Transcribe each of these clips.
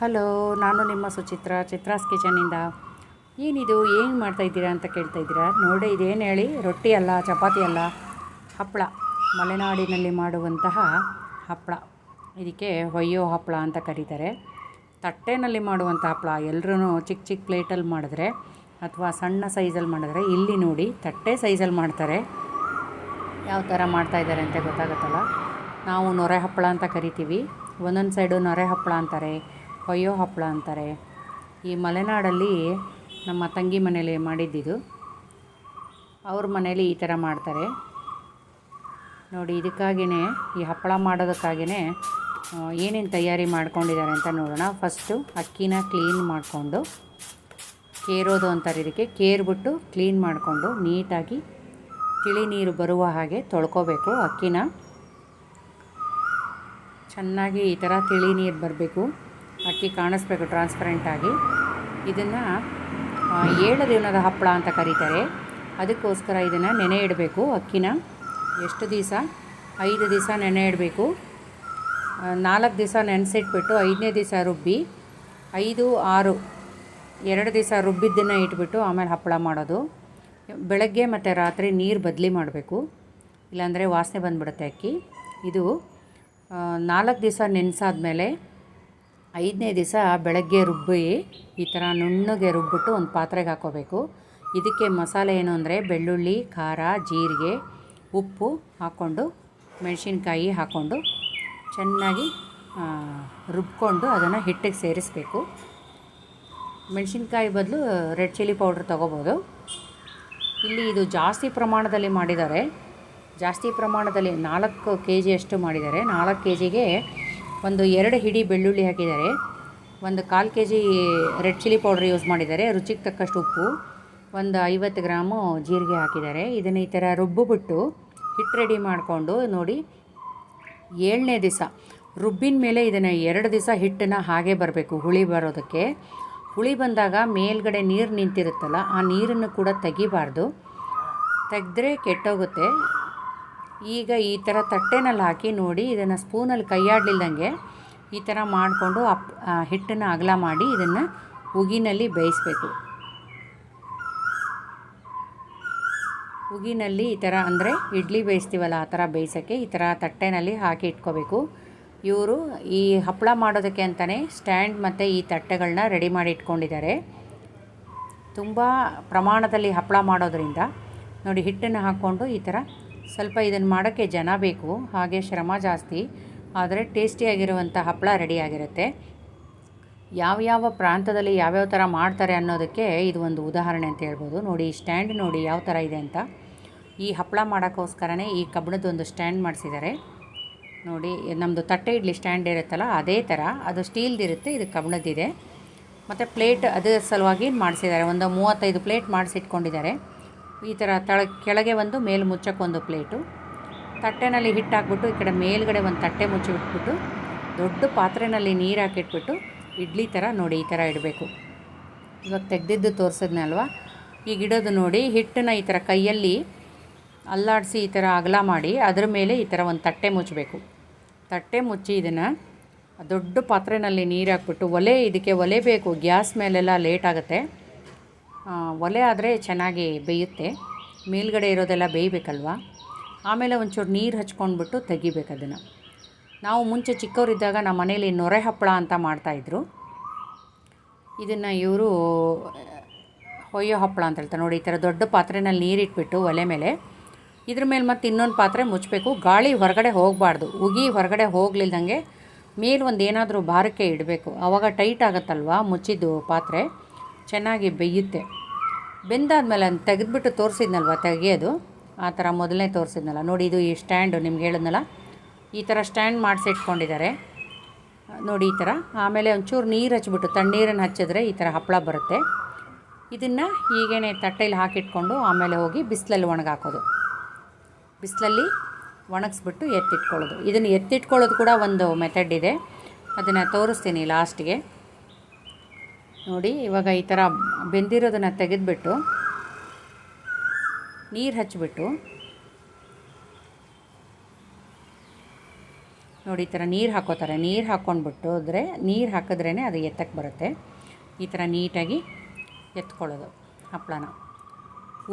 Hello, ನಾನು ನಿಮ್ಮ ಸುಚಿತ್ರ, ಚಿತ್ರಾಸ್ ಕಿಚನಿಂದ ಏನಿದು, ಏನು ಮಾಡ್ತಾಯಿದ್ದೀರಾ ಅಂತ ಕೇಳ್ತಾ ಇದ್ದೀರಾ? ನೋಡಿ ಇದೇನು ಹೇಳಿ, ರೊಟ್ಟಿ ಅಲ್ಲ, ಚಪಾತಿ ಅಲ್ಲ ಹಪ್ಪಳ ಮಲೆನಾಡಿನಲ್ಲಿ ಮಾಡುವಂತಹ ಹಪ್ಪಳ ಇದಕ್ಕೆ ಹೊಯ್ಯೋ ಹಪ್ಪಳ ಅಂತ ಕರೀತಾರೆ. ತಟ್ಟೆನಲ್ಲಿ ಮಾಡುವಂಥ ಹಪ್ಪಳ ಎಲ್ಲರೂ ಚಿಕ್ಕ ಚಿಕ್ಕ ಪ್ಲೇಟಲ್ಲಿ ಮಾಡಿದ್ರೆ ಅಥವಾ ಸಣ್ಣ ಸೈಜಲ್ಲಿ ಮಾಡಿದ್ರೆ ಇಲ್ಲಿ ನೋಡಿ ತಟ್ಟೆ ಸೈಜಲ್ಲಿ ಮಾಡ್ತಾರೆ. ಯಾವ ಥರ ಮಾಡ್ತಾಯಿದ್ದಾರೆ ಅಂತ ಗೊತ್ತಾಗುತ್ತಲ್ಲ? ನಾವು ನೊರೆ ಹಪ್ಪಳ ಅಂತ ಕರಿತೀವಿ. ಒಂದೊಂದು ಸೈಡು ನೊರೆ ಹಪ್ಪಳ ಅಂತಾರೆ, ಹೊಯ್ಯೋ ಹಪ್ಪಳ ಅಂತಾರೆ. ಈ ಮಲೆನಾಡಲ್ಲಿ ನಮ್ಮ ತಂಗಿ ಮನೇಲಿ ಮಾಡಿದ್ದಿದು. ಅವ್ರ ಮನೇಲಿ ಈ ಥರ ಮಾಡ್ತಾರೆ. ನೋಡಿ ಇದಕ್ಕಾಗಿಯೇ ಈ ಹಪ್ಪಳ ಮಾಡೋದಕ್ಕಾಗಿಯೇ ಏನೇನು ತಯಾರಿ ಮಾಡ್ಕೊಂಡಿದ್ದಾರೆ ಅಂತ ನೋಡೋಣ. ಫಸ್ಟು ಅಕ್ಕಿನ ಕ್ಲೀನ್ ಮಾಡಿಕೊಂಡು, ಕೇರೋದು ಅಂತಾರೆ ಇದಕ್ಕೆ. ಕೇರ್ಬಿಟ್ಟು ಕ್ಲೀನ್ ಮಾಡಿಕೊಂಡು ನೀಟಾಗಿ ತಿಳಿ ನೀರು ಬರುವ ಹಾಗೆ ತೊಳ್ಕೊಬೇಕು ಅಕ್ಕಿನ. ಚೆನ್ನಾಗಿ ಈ ಥರ ತಿಳಿ ನೀರು ಬರಬೇಕು. ಅಕ್ಕಿ ಕಾಣಿಸ್ಬೇಕು ಟ್ರಾನ್ಸ್ಪರೆಂಟಾಗಿ ಇದನ್ನು ಏಳು ದಿನದ ಹಪ್ಪಳ ಅಂತ ಕರೀತಾರೆ. ಅದಕ್ಕೋಸ್ಕರ ಇದನ್ನು ನೆನೆ ಇಡಬೇಕು ಅಕ್ಕಿನ. ಎಷ್ಟು ದಿವಸ? ಐದು ದಿವಸ ನೆನೆ ಇಡಬೇಕು. ನಾಲ್ಕು ದಿವಸ ನೆನೆಸಿಟ್ಬಿಟ್ಟು ಐದನೇ ದಿವಸ ರುಬ್ಬಿ, ಐದು, ಆರು, ಎರಡು ದಿವಸ ರುಬ್ಬಿದ್ದನ್ನು ಇಟ್ಬಿಟ್ಟು ಆಮೇಲೆ ಹಪ್ಪಳ ಮಾಡೋದು. ಬೆಳಗ್ಗೆ ಮತ್ತು ರಾತ್ರಿ ನೀರು ಬದಲಿ ಮಾಡಬೇಕು. ಇಲ್ಲಾಂದರೆ ವಾಸನೆ ಬಂದುಬಿಡುತ್ತೆ ಅಕ್ಕಿ. ಇದು ನಾಲ್ಕು ದಿವಸ ನೆನೆಸಾದ್ಮೇಲೆ ಐದನೇ ದಿವಸ ಬೆಳಗ್ಗೆ ರುಬ್ಬಿ ಈ ಥರ ನುಣ್ಣಗೆ ರುಬ್ಬಿಟ್ಟು ಒಂದು ಪಾತ್ರೆಗೆ ಹಾಕೋಬೇಕು ಇದಕ್ಕೆ ಮಸಾಲೆ ಏನು ಅಂದರೆ ಬೆಳ್ಳುಳ್ಳಿ, ಖಾರ, ಜೀರಿಗೆ, ಉಪ್ಪು ಹಾಕ್ಕೊಂಡು, ಮೆಣಸಿನ್ಕಾಯಿ ಹಾಕ್ಕೊಂಡು ಚೆನ್ನಾಗಿ ರುಬ್ಕೊಂಡು ಅದನ್ನು ಹಿಟ್ಟಿಗೆ ಸೇರಿಸಬೇಕು. ಮೆಣಸಿನ್ಕಾಯಿ ಬದಲು ರೆಡ್ ಚಿಲ್ಲಿ ಪೌಡ್ರ್ ತೊಗೋಬೋದು. ಇಲ್ಲಿ ಇದು ಜಾಸ್ತಿ ಪ್ರಮಾಣದಲ್ಲಿ ಮಾಡಿದ್ದಾರೆ. ಜಾಸ್ತಿ ಪ್ರಮಾಣದಲ್ಲಿ ನಾಲ್ಕು ಕೆ ಜಿಯಷ್ಟು ಮಾಡಿದ್ದಾರೆ. ನಾಲ್ಕು ಕೆ ಜಿಗೆ ಒಂದು ಎರಡು ಹಿಡಿ ಬೆಳ್ಳುಳ್ಳಿ ಹಾಕಿದ್ದಾರೆ. ಒಂದು ಕಾಲು K G red chilli powder use ಮಾಡಿದ್ದಾರೆ. ರುಚಿಗೆ ತಕ್ಕಷ್ಟು ಉಪ್ಪು. ಒಂದು ಐವತ್ತು ಗ್ರಾಮು ಜೀರಿಗೆ ಹಾಕಿದ್ದಾರೆ. ಇದನ್ನು ಈ ಥರ ರುಬ್ಬಿಬಿಟ್ಟು ಹಿಟ್ಟು ರೆಡಿ ಮಾಡಿಕೊಂಡು ನೋಡಿ, ಏಳನೇ ದಿವಸ ರುಬ್ಬಿನ ಮೇಲೆ ಇದನ್ನು ಎರಡು ದಿವಸ ಹಿಟ್ಟನ್ನು ಹಾಗೆ ಬರಬೇಕು, ಹುಳಿ ಬರೋದಕ್ಕೆ. ಹುಳಿ ಬಂದಾಗ ಮೇಲ್ಗಡೆ ನೀರು ನಿಂತಿರುತ್ತಲ್ಲ, ಆ ನೀರನ್ನು ಕೂಡ ತೆಗಿಬಾರ್ದು. ತೆಗೆದ್ರೆ ಕೆಟ್ಟೋಗುತ್ತೆ. ಈಗ ಈ ಥರ ತಟ್ಟೆನಲ್ಲಿ ಹಾಕಿ ನೋಡಿ, ಇದನ್ನು ಸ್ಪೂನಲ್ಲಿ ಕೈಯಾಡಲಿಲ್ದಂಗೆ ಈ ಥರ ಮಾಡಿಕೊಂಡು ಅಪ್ ಹಿಟ್ಟನ್ನು ಅಗಲ ಮಾಡಿ ಇದನ್ನು ಉಗಿನಲ್ಲಿ ಬೇಯಿಸಬೇಕು. ಉಗಿನಲ್ಲಿ ಈ ಥರ, ಅಂದರೆ ಇಡ್ಲಿ ಬೇಯಿಸ್ತೀವಲ್ಲ ಆ ಥರ ಬೇಯಿಸೋಕ್ಕೆ ಈ ಥರ ತಟ್ಟೆನಲ್ಲಿ ಹಾಕಿ ಇಟ್ಕೋಬೇಕು. ಇವರು ಈ ಹಪ್ಪಳ ಮಾಡೋದಕ್ಕೆ ಅಂತಲೇ ಸ್ಟ್ಯಾಂಡ್ ಮತ್ತು ಈ ತಟ್ಟೆಗಳನ್ನ ರೆಡಿ ಮಾಡಿ ಇಟ್ಕೊಂಡಿದ್ದಾರೆ. ತುಂಬ ಪ್ರಮಾಣದಲ್ಲಿ ಹಪ್ಪಳ ಮಾಡೋದ್ರಿಂದ ನೋಡಿ ಹಿಟ್ಟನ್ನು ಹಾಕ್ಕೊಂಡು ಈ ಥರ ಸ್ವಲ್ಪ ಇದನ್ನು ಮಾಡೋಕ್ಕೆ ಜನ ಬೇಕು, ಹಾಗೆ ಶ್ರಮ ಜಾಸ್ತಿ, ಆದರೆ ಟೇಸ್ಟಿಯಾಗಿರುವಂಥ ಹಪ್ಪಳ ರೆಡಿಯಾಗಿರುತ್ತೆ ಯಾವ್ಯಾವ ಪ್ರಾಂತದಲ್ಲಿ ಯಾವ್ಯಾವ ಥರ ಮಾಡ್ತಾರೆ ಅನ್ನೋದಕ್ಕೆ ಇದು ಒಂದು ಉದಾಹರಣೆ ಅಂತ ಹೇಳ್ಬೋದು. ನೋಡಿ ಸ್ಟ್ಯಾಂಡ್ ನೋಡಿ ಯಾವ ಥರ ಇದೆ ಅಂತ. ಈ ಹಪ್ಪಳ ಮಾಡೋಕ್ಕೋಸ್ಕರನೇ ಈ ಕಬ್ಬಣದ ಒಂದು ಸ್ಟ್ಯಾಂಡ್ ಮಾಡಿಸಿದ್ದಾರೆ. ನೋಡಿ ನಮ್ಮದು ತಟ್ಟೆ ಇಡ್ಲಿ ಸ್ಟ್ಯಾಂಡ್ ಇರುತ್ತಲ್ಲ, ಅದೇ ಥರ ಅದು ಸ್ಟೀಲ್ದಿರುತ್ತೆ ಇದು ಕಬ್ಬಣದಿದೆ ಮತ್ತು ಪ್ಲೇಟ್ ಅದರ ಸಲುವಾಗಿ ಮಾಡಿಸಿದ್ದಾರೆ. ಒಂದು ಮೂವತ್ತೈದು ಪ್ಲೇಟ್ ಮಾಡಿಸಿಟ್ಕೊಂಡಿದ್ದಾರೆ. ಈ ಥರ ತಳ ಕೆಳಗೆ ಒಂದು ಮೇಲೆ ಮುಚ್ಚಕ್ಕೊಂದು ಪ್ಲೇಟು. ತಟ್ಟೆನಲ್ಲಿ ಹಿಟ್ಟು ಹಾಕ್ಬಿಟ್ಟು ಈ ಕಡೆ ಮೇಲ್ಗಡೆ ಒಂದು ತಟ್ಟೆ ಮುಚ್ಚಿಬಿಟ್ಬಿಟ್ಟು ದೊಡ್ಡ ಪಾತ್ರೆಯಲ್ಲಿ ನೀರು ಹಾಕಿಟ್ಬಿಟ್ಟು, ಇಡ್ಲಿ ಥರ ನೋಡಿ ಈ ಥರ ಇಡಬೇಕು. ಇವಾಗ ತೆಗೆದಿದ್ದು ತೋರಿಸಿದ್ನಲ್ವ ಈಗ ಇಡೋದು ನೋಡಿ, ಹಿಟ್ಟನ್ನು ಈ ಥರ ಕೈಯಲ್ಲಿ ಅಲ್ಲಾಡಿಸಿ ಈ ಥರ ಅಗಲ ಮಾಡಿ, ಅದ್ರ ಮೇಲೆ ಈ ಥರ ಒಂದು ತಟ್ಟೆ ಮುಚ್ಚಬೇಕು. ತಟ್ಟೆ ಮುಚ್ಚಿ ಇದನ್ನು ದೊಡ್ಡ ಪಾತ್ರೆಯಲ್ಲಿ ನೀರು ಹಾಕ್ಬಿಟ್ಟು, ಒಲೆ ಇದಕ್ಕೆ ಒಲೆ ಬೇಕು, ಗ್ಯಾಸ್ ಮೇಲೆಲ್ಲ ಲೇಟ್ ಆಗುತ್ತೆ. ಒಲೆ ಆದರೆ ಚೆನ್ನಾಗಿ ಬೇಯುತ್ತೆ. ಮೇಲ್ಗಡೆ ಇರೋದೆಲ್ಲ ಬೇಯಬೇಕಲ್ವ? ಆಮೇಲೆ ಒಂಚೂರು ನೀರು ಹಚ್ಕೊಂಡ್ಬಿಟ್ಟು ತೆಗಿಬೇಕು ಅದನ್ನು. ನಾವು ಮುಂಚೆ ಚಿಕ್ಕವರಿದ್ದಾಗ ನಮ್ಮ ಮನೇಲಿ ನೊರೆ ಹಪ್ಪಳ ಅಂತ ಮಾಡ್ತಾಯಿದ್ರು ಇದನ್ನು ಇವರು, ಹೊಯ್ಯೋ ಹಪ್ಪಳ ಅಂತ ಹೇಳ್ತಾರೆ. ನೋಡಿ, ಈ ಥರ ದೊಡ್ಡ ಪಾತ್ರೆನಲ್ಲಿ ನೀರಿಟ್ಬಿಟ್ಟು ಒಲೆ ಮೇಲೆ. ಇದ್ರ ಮೇಲೆ ಮತ್ತೆ ಇನ್ನೊಂದು ಪಾತ್ರೆ ಮುಚ್ಚಬೇಕು ಗಾಳಿ ಹೊರಗಡೆ ಹೋಗಬಾರ್ದು. ಉಗಿ ಹೊರಗಡೆ ಹೋಗ್ಲಿಲ್ದಂಗೆ ಮೇಲೆ ಒಂದು ಏನಾದರೂ ಭಾರಕ್ಕೆ ಇಡಬೇಕು. ಆವಾಗ ಟೈಟ್ ಆಗುತ್ತಲ್ವ ಮುಚ್ಚಿದ್ದು ಪಾತ್ರೆ? ಚೆನ್ನಾಗಿ ಬೇಯುತ್ತೆ. ಬೆಂದಾದ್ಮೇಲೆ ಅದನ್ನು ತೆಗೆದುಬಿಟ್ಟು ತೋರಿಸಿದ್ನಲ್ವ ತೆಗೆಯೋದು? ಆ ಥರ ಮೊದಲನೇ ತೋರಿಸಿದ್ನಲ್ಲ. ನೋಡಿ, ಇದು ಈ ಸ್ಟ್ಯಾಂಡು ನಿಮ್ಗೆ ಹೇಳಿದ್ನಲ್ಲ. ಈ ಥರ ಸ್ಟ್ಯಾಂಡ್ ಮಾಡಿಸಿಟ್ಕೊಂಡಿದ್ದಾರೆ. ನೋಡಿ, ಈ ಥರ. ಆಮೇಲೆ ಒಂಚೂರು ನೀರು ಹಚ್ಚಿಬಿಟ್ಟು ತಣ್ಣೀರನ್ನು ಹಚ್ಚಿದ್ರೆ ಈ ಥರ ಹಪ್ಪಳ ಬರುತ್ತೆ. ಇದನ್ನು ಹೀಗೇ ತಟ್ಟೆಯಲ್ಲಿ ಹಾಕಿಟ್ಕೊಂಡು ಆಮೇಲೆ ಹೋಗಿ ಬಿಸಿಲಲ್ಲಿ ಒಣಗಾಕೋದು. ಬಿಸಿಲಲ್ಲಿ ಒಣಗಿಸ್ಬಿಟ್ಟು ಎತ್ತಿಟ್ಕೊಳ್ಳೋದು. ಇದನ್ನು ಎತ್ತಿಟ್ಕೊಳ್ಳೋದು ಕೂಡ ಒಂದು ಮೆಥಡ್ ಇದೆ. ಅದನ್ನು ತೋರಿಸ್ತೀನಿ ಲಾಸ್ಟಿಗೆ ನೋಡಿ, ಇವಾಗ ಈ ಥರ ಬೆಂದಿರೋದನ್ನು ತೆಗೆದುಬಿಟ್ಟು ನೀರು ಹಚ್ಚಿಬಿಟ್ಟು ನೋಡಿ, ಈ ಥರ ನೀರು ಹಾಕೋತಾರೆ. ನೀರು ಹಾಕ್ಕೊಂಡ್ಬಿಟ್ಟು ಆದರೆ ನೀರು ಹಾಕಿದ್ರೇ ಅದು ಎತ್ತಕ್ಕೆ ಬರುತ್ತೆ. ಈ ಥರ ನೀಟಾಗಿ ಎತ್ಕೊಳ್ಳೋದು ಹಪ್ಪಳನ.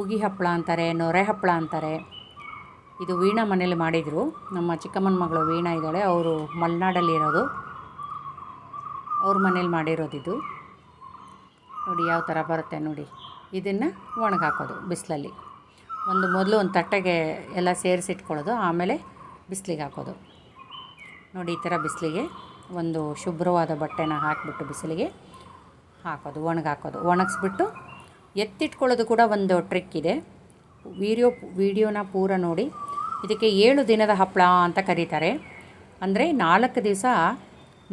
ಉಗಿ ಹಪ್ಪಳ ಅಂತಾರೆ, ನೊರೆ ಹಪ್ಪಳ ಅಂತಾರೆ. ಇದು ವೀಣಾ ಮನೇಲಿ ಮಾಡಿದರು. ನಮ್ಮ ಚಿಕ್ಕಮ್ಮನ ಮಗಳು ವೀಣಾ ಇದ್ದಾಳೆ. ಅವರು ಮಲೆನಾಡಲ್ಲಿರೋದು. ಅವ್ರ ಮನೇಲಿ ಮಾಡಿರೋದಿದು. ನೋಡಿ ಯಾವ ಥರ ಬರುತ್ತೆ ನೋಡಿ. ಇದನ್ನು ಒಣಗಾಕೋದು ಬಿಸಿಲಲ್ಲಿ. ಒಂದು ಮೊದಲು ಒಂದು ತಟ್ಟೆಗೆ ಎಲ್ಲ ಸೇರಿಸಿಟ್ಕೊಳ್ಳೋದು, ಆಮೇಲೆ ಬಿಸಿಲಿಗೆ ಹಾಕೋದು. ನೋಡಿ ಈ ಥರ ಬಿಸಿಲಿಗೆ ಒಂದು ಶುಭ್ರವಾದ ಬಟ್ಟೆನ ಹಾಕಿಬಿಟ್ಟು ಬಿಸಿಲಿಗೆ ಹಾಕೋದು, ಒಣಗಾಕೋದು. ಒಣಗಿಸ್ಬಿಟ್ಟು ಎತ್ತಿಟ್ಕೊಳ್ಳೋದು ಕೂಡ ಒಂದು ಟ್ರಿಕ್ ಇದೆ. ವೀಡಿಯೋ, ವೀಡಿಯೋನ ಪೂರ ನೋಡಿ. ಇದಕ್ಕೆ ಏಳು ದಿನದ ಹಪ್ಪಳ ಅಂತ ಕರೀತಾರೆ. ಅಂದರೆ ನಾಲ್ಕು ದಿವಸ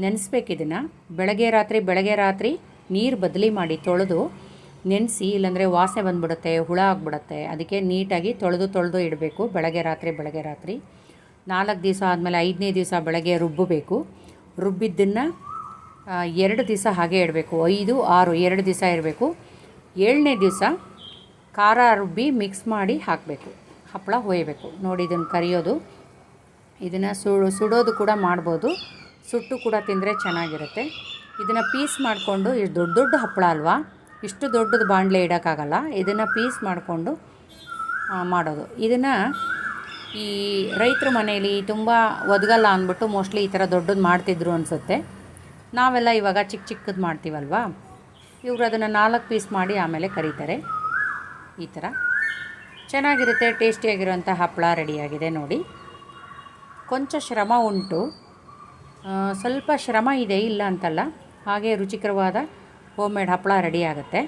ನೆನೆಸ್ಬೇಕು ಇದನ್ನು. ಬೆಳಗ್ಗೆ ರಾತ್ರಿ ಬೆಳಗ್ಗೆ ರಾತ್ರಿ ನೀರು ಬದಲಿ ಮಾಡಿ ತೊಳೆದು ನೆನೆಸಿ, ಇಲ್ಲಾಂದರೆ ವಾಸನೆ ಬಂದುಬಿಡುತ್ತೆ, ಹುಳ ಆಗಿಬಿಡುತ್ತೆ, ಅದಕ್ಕೆ ನೀಟಾಗಿ ತೊಳೆದು ತೊಳೆದು ಇಡಬೇಕು, ಬೆಳಗ್ಗೆ ರಾತ್ರಿ ಬೆಳಗ್ಗೆ ರಾತ್ರಿ. ನಾಲ್ಕು ದಿವಸ ಆದಮೇಲೆ ಐದನೇ ದಿವಸ ಬೆಳಗ್ಗೆ ರುಬ್ಬಬೇಕು. ರುಬ್ಬಿದ್ದನ್ನು ಎರಡು ದಿವಸ ಹಾಗೆ ಇಡಬೇಕು. ಐದು, ಆರು, ಎರಡು ದಿವಸ ಇರಬೇಕು ಏಳನೇ ದಿವಸ ಖಾರ ರುಬ್ಬಿ ಮಿಕ್ಸ್ ಮಾಡಿ ಹಾಕಬೇಕು. ಹಪ್ಪಳ ಹೊಯ್ಯಬೇಕು ನೋಡಿ ಇದನ್ನು ಕರಿಯೋದು. ಇದನ್ನು ಸುಡು, ಸುಡೋದು ಕೂಡ ಮಾಡ್ಬೋದು. ಸುಟ್ಟು ಕೂಡ ತಿಂದರೆ ಚೆನ್ನಾಗಿರುತ್ತೆ. ಇದನ್ನು ಪೀಸ್ ಮಾಡಿಕೊಂಡು ಇಷ್ಟು ದೊಡ್ಡ ದೊಡ್ಡ ಹಪ್ಪಳ ಅಲ್ವಾ? ಇಷ್ಟು ದೊಡ್ಡದು ಬಾಣಲೆ ಇಡೋಕ್ಕಾಗಲ್ಲ. ಇದನ್ನು ಪೀಸ್ ಮಾಡಿಕೊಂಡು ಮಾಡೋದು. ಇದನ್ನು ಈ ರೈತರ ಮನೆಯಲ್ಲಿ ತುಂಬ ಒದಗಲ್ಲ ಅಂದ್ಬಿಟ್ಟು ಮೋಸ್ಟ್ಲಿ ಈ ಥರ ದೊಡ್ಡದು ಮಾಡ್ತಿದ್ರು ಅನಿಸುತ್ತೆ. ನಾವೆಲ್ಲ ಇವಾಗ ಚಿಕ್ಕ ಚಿಕ್ಕದು ಮಾಡ್ತೀವಲ್ವಾ? ಇವರು ಅದನ್ನು ನಾಲ್ಕು ಪೀಸ್ ಮಾಡಿ ಆಮೇಲೆ ಕರೀತಾರೆ. ಈ ಥರ ಚೆನ್ನಾಗಿರುತ್ತೆ ಟೇಸ್ಟಿಯಾಗಿರುವಂಥ ಹಪ್ಪಳ ರೆಡಿಯಾಗಿದೆ ನೋಡಿ. ಕೊಂಚ ಶ್ರಮ ಉಂಟು. ಸ್ವಲ್ಪ ಶ್ರಮ ಇದೆ, ಇಲ್ಲ ಅಂತಲ್ಲ. ಹಾಗೆ ರುಚಿಕರವಾದ ಹೋಮ್ ಮೇಡ್ ಹಪ್ಪಳ ರೆಡಿ ಆಗುತ್ತೆ.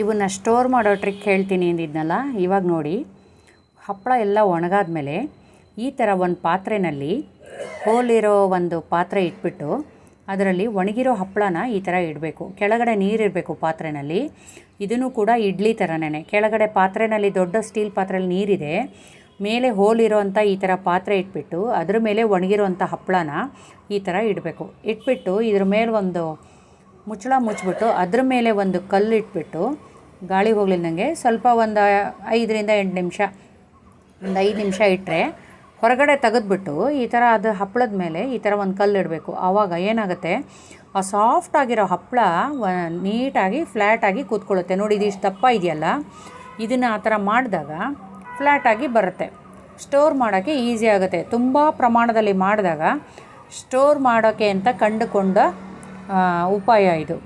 ಇವನ್ನ ಸ್ಟೋರ್ ಮಾಡೋ ಟ್ರಿಕ್ ಹೇಳ್ತೀನಿ ಅಂದಿದ್ನಲ್ಲ, ಇವಾಗ ನೋಡಿ. ಹಪ್ಪಳ ಎಲ್ಲ ಒಣಗಾದ ಮೇಲೆ ಈ ಥರ ಒಂದು ಪಾತ್ರೆಯಲ್ಲಿ ಹೋಲಿರೋ ಒಂದು ಪಾತ್ರೆ ಇಟ್ಬಿಟ್ಟು ಅದರಲ್ಲಿ ಒಣಗಿರೋ ಹಪ್ಪಳನ ಈ ಥರ ಇಡಬೇಕು. ಕೆಳಗಡೆ ನೀರಿರಬೇಕು ಪಾತ್ರೆಯಲ್ಲಿ ಇದನ್ನು ಕೂಡ ಇಡ್ಲಿ ಥರನೇ ಕೆಳಗಡೆ ಪಾತ್ರೆಯಲ್ಲಿ ದೊಡ್ಡ ಸ್ಟೀಲ್ ಪಾತ್ರೆಯಲ್ಲಿ ನೀರಿದೆ. ಮೇಲೆ ಹೋಲ್ ಅಂಥ ಈ ಥರ ಪಾತ್ರೆ ಇಟ್ಬಿಟ್ಟು ಅದ್ರ ಮೇಲೆ ಒಣಗಿರುವಂಥ ಹಪ್ಪಳನ ಈ ಥರ ಇಡಬೇಕು. ಇಟ್ಬಿಟ್ಟು ಇದ್ರ ಮೇಲೆ ಒಂದು ಮುಚ್ಚಳ ಮುಚ್ಚಿಬಿಟ್ಟು ಅದ್ರ ಮೇಲೆ ಒಂದು ಕಲ್ಲು ಇಟ್ಬಿಟ್ಟು ಗಾಳಿ ಹೋಗ್ಲಿಲ್ದಂಗೆ ಸ್ವಲ್ಪ ಒಂದು ಐದರಿಂದ ಎಂಟು ನಿಮಿಷ, ಒಂದು ಐದು ನಿಮಿಷ ಇಟ್ಟರೆ ಹೊರಗಡೆ ತೆಗೆದ್ಬಿಟ್ಟು ಈ ಥರ ಅದು ಹಪ್ಪಳದ ಮೇಲೆ ಈ ಥರ ಒಂದು ಕಲ್ಲು ಇಡಬೇಕು. ಆವಾಗ ಏನಾಗುತ್ತೆ? ಆ ಸಾಫ್ಟ್ ಆಗಿರೋ ಹಪ್ಪಳ ನೀಟಾಗಿ ಫ್ಲ್ಯಾಟಾಗಿ ಕೂತ್ಕೊಳ್ಳುತ್ತೆ. ನೋಡಿ, ಇದು ಇಷ್ಟು ದಪ್ಪ ಇದೆಯಲ್ಲ? ಇದನ್ನು ಆ ಥರ ಮಾಡಿದಾಗ ಫ್ಲ್ಯಾಟಾಗಿ ಬರುತ್ತೆ. ಸ್ಟೋರ್ ಮಾಡೋಕ್ಕೆ ಈಸಿ ಆಗುತ್ತೆ. ತುಂಬ ಪ್ರಮಾಣದಲ್ಲಿ ಮಾಡಿದಾಗ ಸ್ಟೋರ್ ಮಾಡೋಕ್ಕೆ ಅಂತ ಕಂಡುಕೊಂಡ ಉಪಾಯ ಇದು.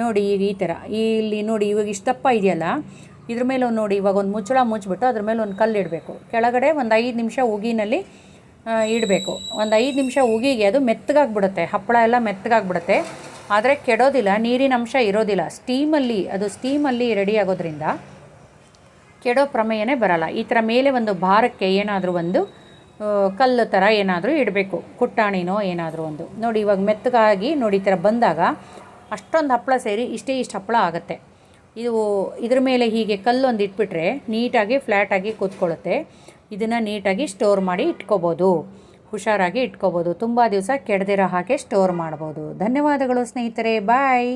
ನೋಡಿ ಈಗ ಈ ಥರ ಇಲ್ಲಿ ನೋಡಿ ಇವಾಗ ಇಷ್ಟಪ್ಪ ಇದೆಯಲ್ಲ? ಇದ್ರ ಮೇಲೆ ಒಂದು ನೋಡಿ, ಇವಾಗ ಒಂದು ಮುಚ್ಚಳ ಮುಚ್ಚಿಬಿಟ್ಟು ಅದ್ರ ಮೇಲೆ ಒಂದು ಕಲ್ಲು ಇಡಬೇಕು. ಕೆಳಗಡೆ ಒಂದು ಐದು ನಿಮಿಷ ಉಗಿನಲ್ಲಿ ಇಡಬೇಕು. ಒಂದು ಐದು ನಿಮಿಷ ಉಗಿಗೆ ಅದು ಮೆತ್ತಗಾಗ್ಬಿಡುತ್ತೆ. ಹಪ್ಪಳ ಎಲ್ಲ ಮೆತ್ತಗಾಗ್ಬಿಡುತ್ತೆ. ಆದರೆ ಕೆಡೋದಿಲ್ಲ ನೀರಿನ ಅಂಶ ಇರೋದಿಲ್ಲ. ಸ್ಟೀಮಲ್ಲಿ, ಅದು ಸ್ಟೀಮಲ್ಲಿ ರೆಡಿ ಆಗೋದ್ರಿಂದ ಕೆಡೋ ಪ್ರಮೇಯನೇ ಬರಲ್ಲ. ಈ ಥರ ಮೇಲೆ ಒಂದು ಭಾರಕ್ಕೆ ಏನಾದರೂ ಒಂದು ಕಲ್ಲು ಥರ ಏನಾದರೂ ಇಡಬೇಕು. ಕುಟ್ಟಾಣಿನೋ ಏನಾದರೂ ಒಂದು. ನೋಡಿ, ಇವಾಗ ಮೆತ್ತಗಾಗಿ ನೋಡಿ, ಈ ಥರ ಬಂದಾಗ ಅಷ್ಟೊಂದು ಹಪ್ಪಳ ಸೇರಿ ಇಷ್ಟೇ ಇಷ್ಟು ಹಪ್ಪಳ ಆಗುತ್ತೆ. ಇದು ಇದ್ರ ಮೇಲೆ ಹೀಗೆ ಕಲ್ಲೊಂದು ಇಟ್ಬಿಟ್ರೆ ನೀಟಾಗಿ ಫ್ಲ್ಯಾಟಾಗಿ ಕೂತ್ಕೊಳ್ಳುತ್ತೆ. ಇದನ್ನು ನೀಟಾಗಿ ಸ್ಟೋರ್ ಮಾಡಿ ಇಟ್ಕೋಬೋದು. ಹುಷಾರಾಗಿ ಇಟ್ಕೋಬೋದು. ತುಂಬ ದಿವಸ ಕೆಡದಿರೋ ಹಾಗೆ ಸ್ಟೋರ್ ಮಾಡ್ಬೋದು. ಧನ್ಯವಾದಗಳು ಸ್ನೇಹಿತರೆ. ಬಾಯ್